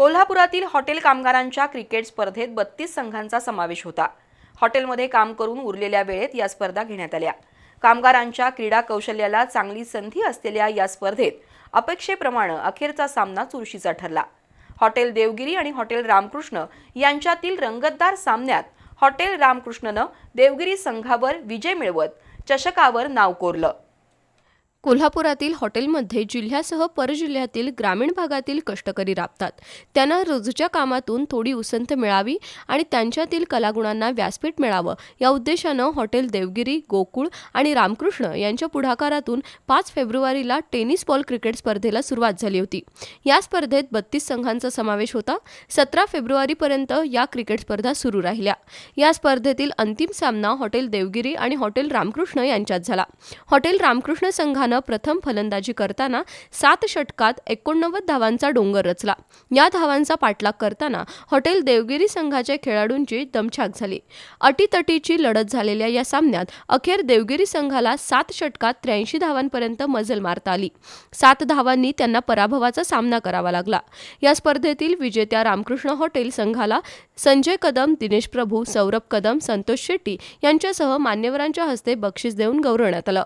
कोल्हापुरातील हॉटेल कामगारांच्या क्रिकेट स्पर्धेत बत्तीस संघांचा समावेश होता. हॉटेलमध्ये काम करून उरलेल्या वेळेत या स्पर्धा घेण्यात आल्या. कामगारांच्या क्रीडा कौशल्याला चांगली संधी असलेल्या या स्पर्धेत अपेक्षेप्रमाणे अखेरचा सामना चुरशीचा ठरला. हॉटेल देवगिरी आणि हॉटेल रामकृष्ण यांच्यातील रंगतदार सामन्यात हॉटेल रामकृष्णनं देवगिरी संघावर विजय मिळवत चषकावर नाव कोरलं. कोल्हापुरातील हॉटेलमध्ये जिल्ह्यासह परजिल्ह्यातील ग्रामीण भागातील कष्टकरी राबतात. त्यांना रोजच्या कामातून थोडी उसंत मिळावी आणि त्यांच्यातील कलागुणांना व्यासपीठ मिळावं. या उद्देशानं हॉटेल देवगिरी गोकुळ आणि रामकृष्ण यांच्या पुढाकारातून पाच फेब्रुवारीला टेनिस बॉल क्रिकेट स्पर्धेला सुरुवात झाली होती. या स्पर्धेत बत्तीस संघांचा समावेश होता. सतरा फेब्रुवारीपर्यंत या क्रिकेट स्पर्धा सुरू राहिल्या. या स्पर्धेतील अंतिम सामना हॉटेल देवगिरी आणि हॉटेल रामकृष्ण यांच्यात झाला. हॉटेल रामकृष्ण संघानं प्रथम फलंदाजी करताना सात षटकात एकोणनव्वद धावांचा डोंगर रचला. या धावांचा पाठलाग करताना हॉटेल देवगिरी संघाच्या खेळाडूंची दमछाक झाली. अटीतटीची लढत झालेल्या या सामन्यात अखेर देवगिरी संघाला सात षटकात त्र्याऐंशी धावांपर्यंत मजल मारता आली. सात धावांनी त्यांना पराभवाचा सामना करावा लागला. या स्पर्धेतील विजेत्या रामकृष्ण हॉटेल संघाला संजय कदम दिनेश प्रभू सौरभ कदम संतोष शेट्टी यांच्यासह मान्यवरांच्या हस्ते बक्षीस देऊन गौरवण्यात आलं.